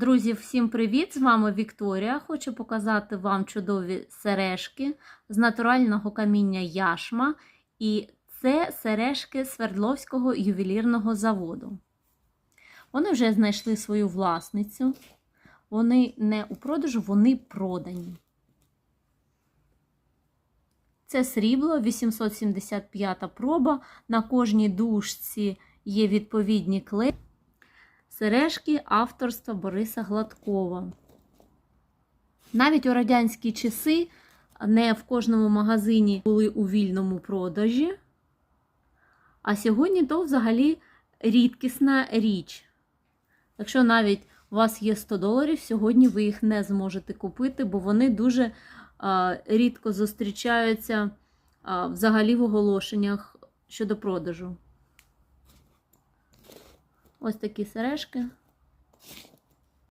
Друзі, всім привіт! З вами Вікторія. Хочу показати вам чудові сережки з натурального каміння яшма. І це сережки Свердловського ювелірного заводу. Вони вже знайшли свою власницю. Вони не у продажу, вони продані. Це срібло, 875 проба. На кожній дужці є відповідні клеї. Сережки авторства Бориса Гладкова. Навіть у радянські часи не в кожному магазині були у вільному продажі. А сьогодні то взагалі рідкісна річ. Якщо навіть у вас є 100 доларів, сьогодні ви їх не зможете купити, бо вони дуже а, рідко зустрічаються а, взагалі в оголошеннях щодо продажу. Ось такі сережки.